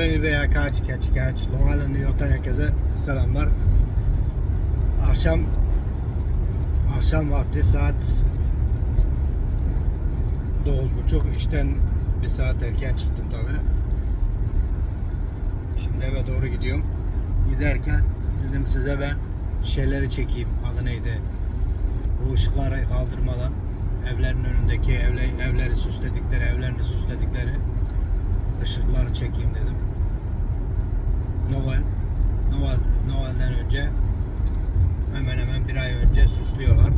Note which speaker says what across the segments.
Speaker 1: Ben İlbey Akaç, Kaç Kaç. Long Island, New York'tan herkese selamlar. Akşam akşam vakti saat 9.30 işten bir saat erken çıktım tabi. Şimdi eve doğru gidiyorum. Giderken dedim size ben şeyleri çekeyim. Adı neydi? Bu ışıkları kaldırmadan evlerin önündeki evle, evleri süsledikleri, evlerini süsledikleri ışıkları çekeyim dedim. Noel, Noel, Noel'den önce hemen hemen bir ay önce süslüyorlar.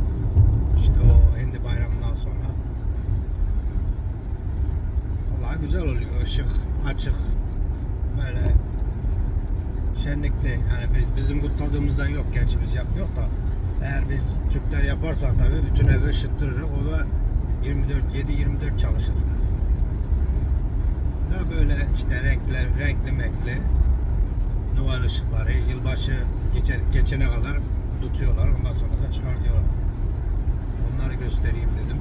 Speaker 1: İşte o Hindi bayramından sonra. Vallahi güzel oluyor. Işık açık. Böyle şenlikli. Yani biz bizim kutladığımızdan yok gerçi biz yapmıyor da eğer biz Türkler yaparsak tabii bütün evi ışıttırırız. O da 24 7 24 çalışır. Da böyle işte renkler, renkli mekli Noel ışıkları yılbaşı geçe, geçene kadar tutuyorlar. Ondan sonra da çıkartıyorlar. Onları göstereyim dedim.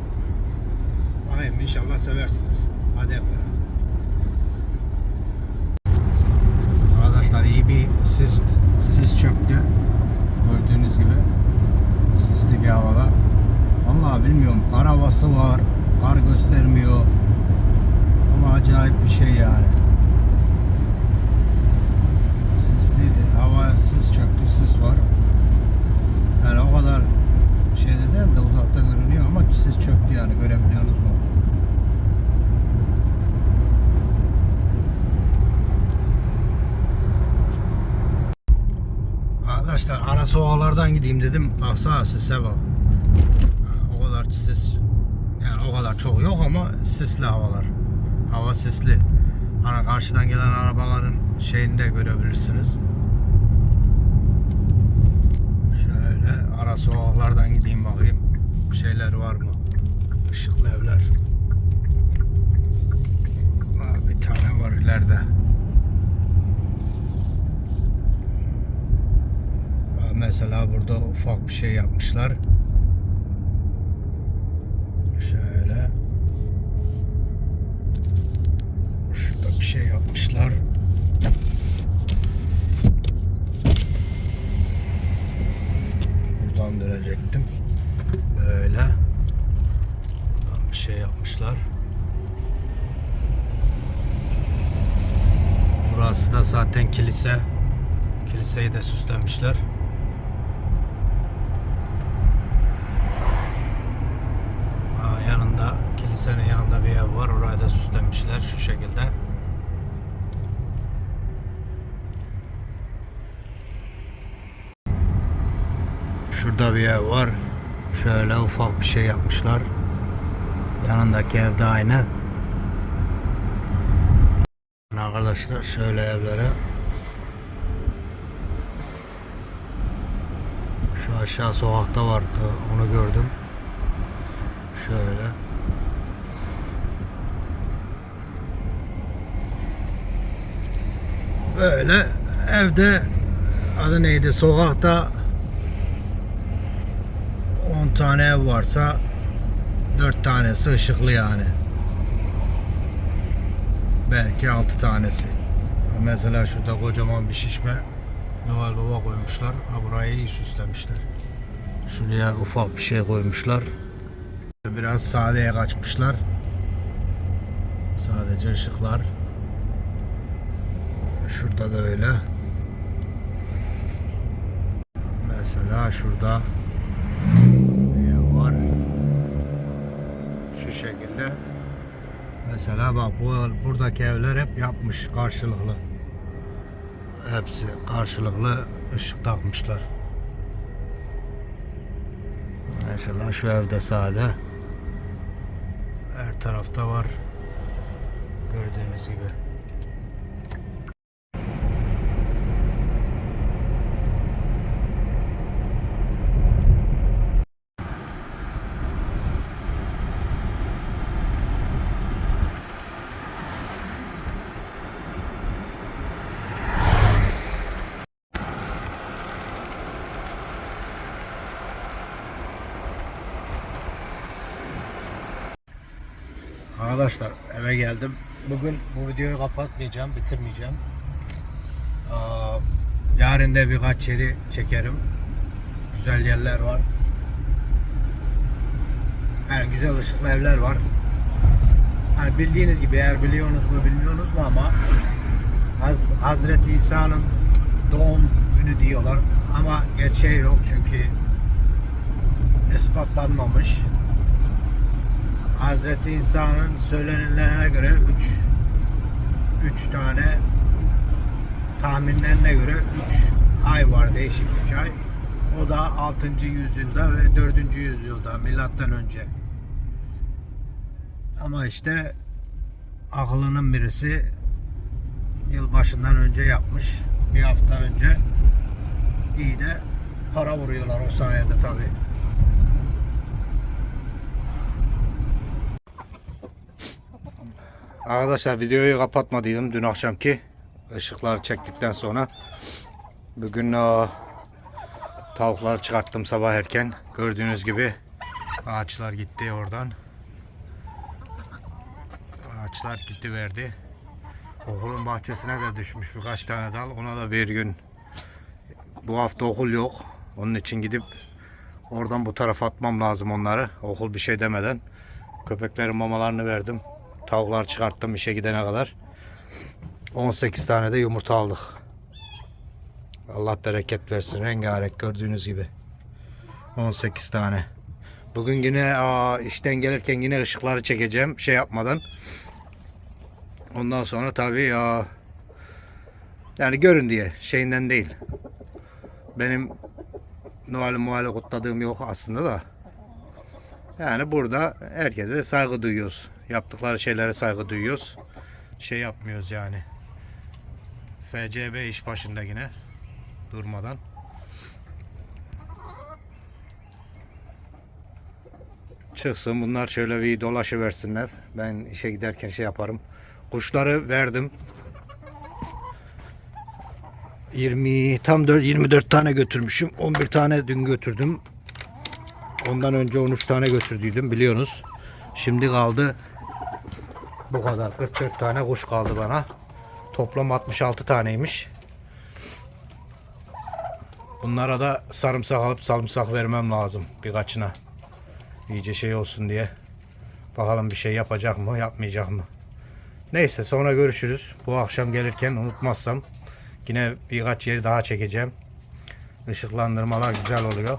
Speaker 1: Bakayım inşallah seversiniz. Hadi hep beraber. Arkadaşlar iyi bir sis, sis çöktü. Gördüğünüz gibi. Sisli bir havada. Vallahi bilmiyorum kar havası var. Kar göstermiyor. Ama acayip bir şey yani. Sisli hava sis çöktü sis var. Yani o kadar şeyde değil de uzakta görünüyor ama sis çöktü yani görebiliyorsunuz mu? Arkadaşlar ara sokaklardan gideyim dedim. Baksana sise bak. O kadar sis yani o kadar çok yok ama sisli havalar. Hava sisli. Ara karşıdan gelen arabaların şeyini de görebilirsiniz. Şöyle ara sokaklardan gideyim bakayım. Bir şeyler var mı? Işıklı evler. Aa, bir tane var ileride. Mesela burada ufak bir şey yapmışlar. Şey yapmışlar. Burası da zaten kilise. Kiliseyi de süslemişler. Aa, yanında kilisenin yanında bir ev var. Orayı da süslemişler şu şekilde. Şurada bir ev var. Şöyle ufak bir şey yapmışlar. Yanındaki evde aynı. Arkadaşlar şöyle evlere Şu aşağı sokakta vardı. Onu gördüm. Şöyle. Böyle evde adı neydi sokakta 10 tane ev varsa 4 tanesi ışıklı yani. Belki 6 tanesi. Mesela şurada kocaman bir şişme Noel Baba koymuşlar. Ha burayı iyi süslemişler. Şuraya ufak bir şey koymuşlar. Biraz sadeye kaçmışlar. Sadece ışıklar. Şurada da öyle. Mesela şurada bir ev var. Şekilde. Mesela bak bu buradaki evler hep yapmış karşılıklı. Hepsi karşılıklı ışık takmışlar. Mesela şu evde sade. Her tarafta var. Gördüğünüz gibi. Arkadaşlar eve geldim. bugün bu videoyu kapatmayacağım, bitirmeyeceğim. Aa, yarın da birkaç yeri çekerim. Güzel yerler var. Yani güzel ışıklı evler var. Hani bildiğiniz gibi eğer biliyorsunuz mu bilmiyorsunuz mu ama Haz, Hazreti İsa'nın doğum günü diyorlar ama gerçeği yok çünkü ispatlanmamış. Hazreti İsa'nın söylenenlerine göre 3 3 tane tahminlerine göre 3 ay var değişik 3 ay. O da 6. yüzyılda ve 4. yüzyılda milattan önce. Ama işte akıllının birisi yılbaşından önce yapmış. Bir hafta önce iyi de para vuruyorlar o sayede tabi. Arkadaşlar videoyu kapatmadıydım dün akşamki ışıkları çektikten sonra. Bugün o, tavukları çıkarttım sabah erken. Gördüğünüz gibi ağaçlar gitti oradan. Ağaçlar gitti verdi. Okulun bahçesine de düşmüş birkaç tane dal. Ona da bir gün bu hafta okul yok. Onun için gidip oradan bu tarafa atmam lazım onları. Okul bir şey demeden. Köpeklerin mamalarını verdim. Tavuklar çıkarttım işe gidene kadar. 18 tane de yumurta aldık. Allah bereket versin. Rengarenk gördüğünüz gibi. 18 tane. Bugün yine aa, işten gelirken yine ışıkları çekeceğim. Şey yapmadan. Ondan sonra tabii ya yani görün diye şeyinden değil. Benim Noel Muhal'i kutladığım yok aslında da. Yani burada herkese saygı duyuyoruz. Yaptıkları şeylere saygı duyuyoruz. Şey yapmıyoruz yani. FCB iş başında yine durmadan. Çıksın bunlar şöyle bir dolaşıversinler. Ben işe giderken şey yaparım. Kuşları verdim. 20 tam 4 24 tane götürmüşüm. 11 tane dün götürdüm. Ondan önce 13 tane götürdüydüm biliyorsunuz. Şimdi kaldı bu kadar 44 tane kuş kaldı bana. Toplam 66 taneymiş. Bunlara da sarımsak alıp sarımsak vermem lazım birkaçına. İyice şey olsun diye. Bakalım bir şey yapacak mı yapmayacak mı. Neyse sonra görüşürüz. Bu akşam gelirken unutmazsam yine birkaç yeri daha çekeceğim. Işıklandırmalar güzel oluyor.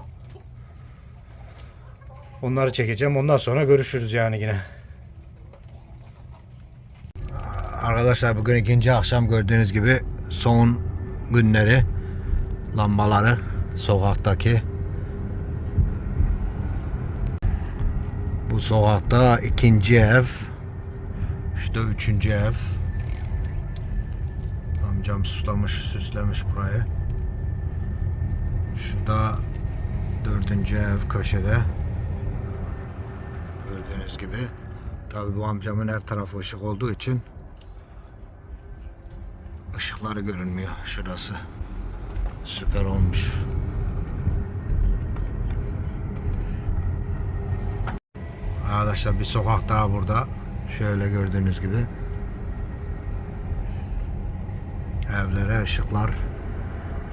Speaker 1: Onları çekeceğim. Ondan sonra görüşürüz yani yine. Arkadaşlar bugün ikinci akşam gördüğünüz gibi son günleri lambaları sokaktaki bu sokakta ikinci ev işte üçüncü ev. Amcam süslemiş süslemiş burayı. Şurada dördüncü ev köşede. Gördüğünüz gibi. Tabi bu amcamın her tarafı ışık olduğu için ışıkları görünmüyor şurası. Süper olmuş. Arkadaşlar bir sokak daha burada. Şöyle gördüğünüz gibi. Evlere ışıklar.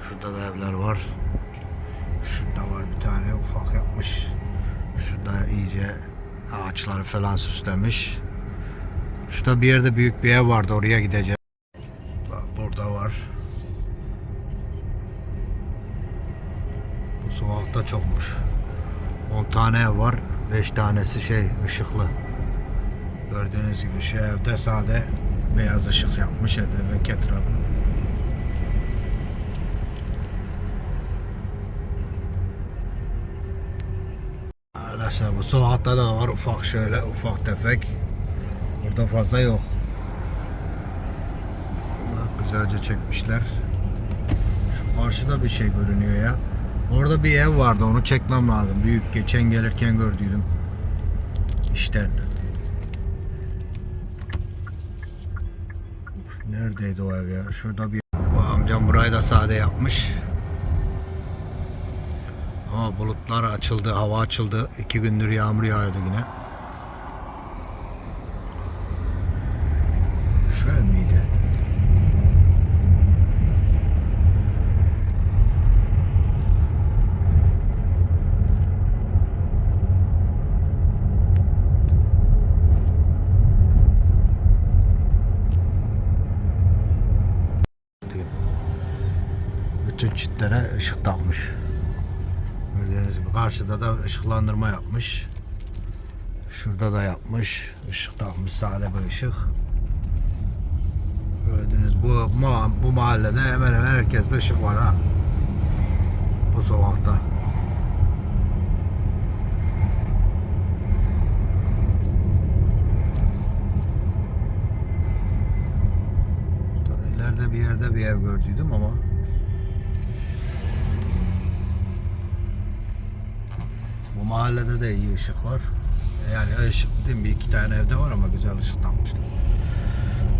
Speaker 1: Şurada da evler var. Şurada var bir tane ufak yapmış şurada iyice ağaçları falan süslemiş. Şurada bir yerde büyük bir ev vardı oraya gideceğim sokakta çokmuş 10 tane var 5 tanesi şey ışıklı Gördüğünüz gibi şu evde sade beyaz ışık yapmış hedefin etrafı. Arkadaşlar bu sokakta da var ufak şöyle ufak tefek. Burada fazla yok. Bak güzelce çekmişler. Şu karşıda bir şey görünüyor ya. Orada bir ev vardı onu çekmem lazım. Büyük geçen gelirken gördüydüm. İşten. Neredeydi o ev ya? Şurada bir bu amcam burayı da sade yapmış. Ama bulutlar açıldı, hava açıldı. İki gündür yağmur yağıyordu yine. Şöyle ışık takmış. Gördüğünüz gibi karşıda da ışıklandırma yapmış. Şurada da yapmış. Işık takmış sade bir ışık. Gördüğünüz bu ma- bu mahallede hemen hemen herkeste ışık var ha. Bu sokakta. İleride bir yerde bir ev gördüydüm ama Bu mahallede de iyi ışık var. Yani ışık değil mi? İki tane evde var ama güzel ışık takmışlar.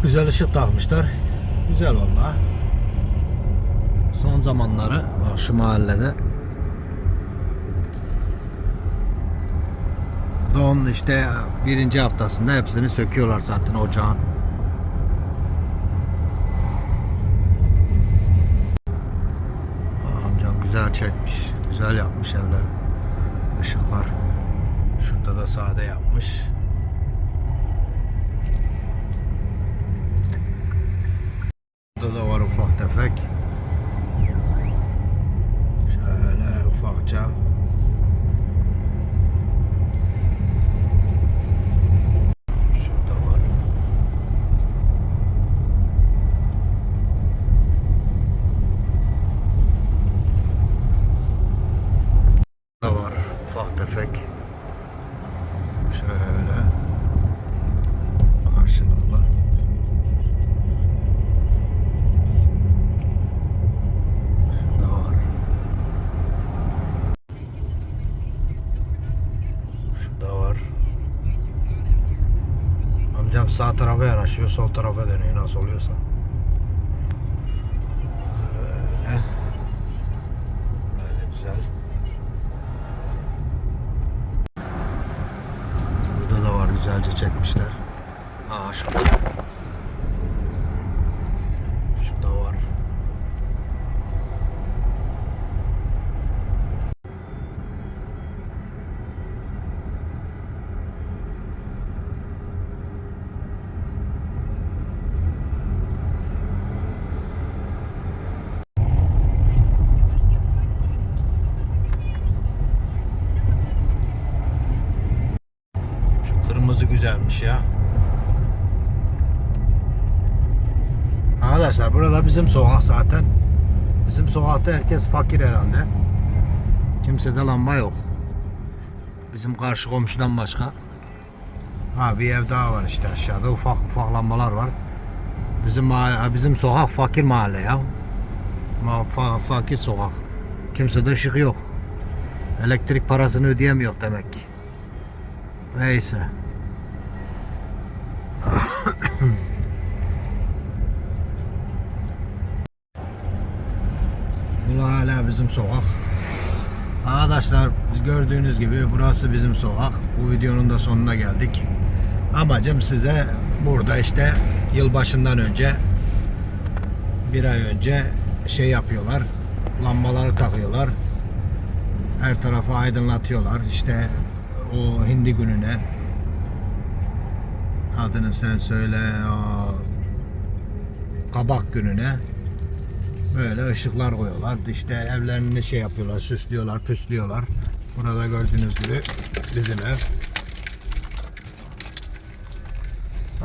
Speaker 1: Güzel ışık takmışlar. Güzel valla. Son zamanları bak şu mahallede Son işte birinci haftasında hepsini söküyorlar zaten ocağın. Amcam güzel çekmiş. Güzel yapmış evleri. Işıklar. Şurada da sade yapmış. Burada da var ufak tefek. Şöyle ufakça. Şurada var. da var ufak tefek. Şöyle karşılıklı. Şurada var. Şurada var. Amcam sağ tarafa yanaşıyor, sol tarafa dönüyor nasıl oluyorsa. Böyle. Böyle güzel. Burada da var güzelce çekmişler. Aa şurada. Ya. Arkadaşlar burada bizim sokak zaten. Bizim sokakta herkes fakir herhalde. Kimsede lamba yok. Bizim karşı komşudan başka. Ha bir ev daha var işte aşağıda ufak ufak lambalar var. Bizim mahalle, bizim sokak fakir mahalle ya. Ma fa- fakir sokak. Kimsede ışık yok. Elektrik parasını ödeyemiyor demek ki. Neyse. Bu hala bizim sokak. Arkadaşlar gördüğünüz gibi burası bizim sokak. Bu videonun da sonuna geldik. Amacım size burada işte yılbaşından önce bir ay önce şey yapıyorlar. Lambaları takıyorlar. Her tarafı aydınlatıyorlar. İşte o hindi gününe adını sen söyle o kabak gününe böyle ışıklar koyuyorlar. İşte evlerini şey yapıyorlar, süslüyorlar, püslüyorlar. Burada gördüğünüz gibi bizim ev.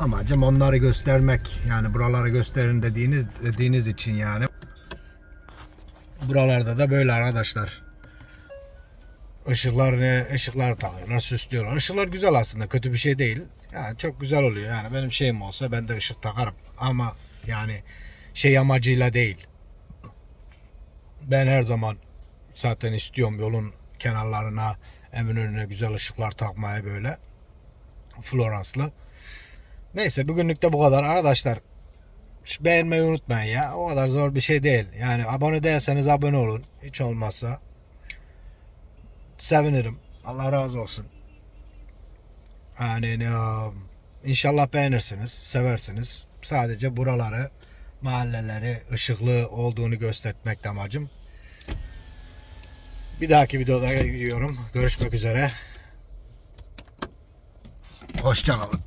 Speaker 1: Amacım onları göstermek. Yani buraları gösterin dediğiniz dediğiniz için yani. Buralarda da böyle arkadaşlar. Işıklar ışıklar takıyorlar, süslüyorlar. Işıklar güzel aslında, kötü bir şey değil. Yani çok güzel oluyor. Yani benim şeyim olsa ben de ışık takarım. Ama yani şey amacıyla değil. Ben her zaman zaten istiyorum yolun kenarlarına, evin önüne güzel ışıklar takmaya böyle. Floranslı. Neyse bugünlük de bu kadar arkadaşlar. Beğenmeyi unutmayın ya. O kadar zor bir şey değil. Yani abone değilseniz abone olun. Hiç olmazsa. Sevinirim. Allah razı olsun. Yani ne, inşallah beğenirsiniz, seversiniz. Sadece buraları, mahalleleri ışıklı olduğunu göstermek amacım. Bir dahaki videoda gidiyorum. Görüşmek üzere. Hoşçakalın.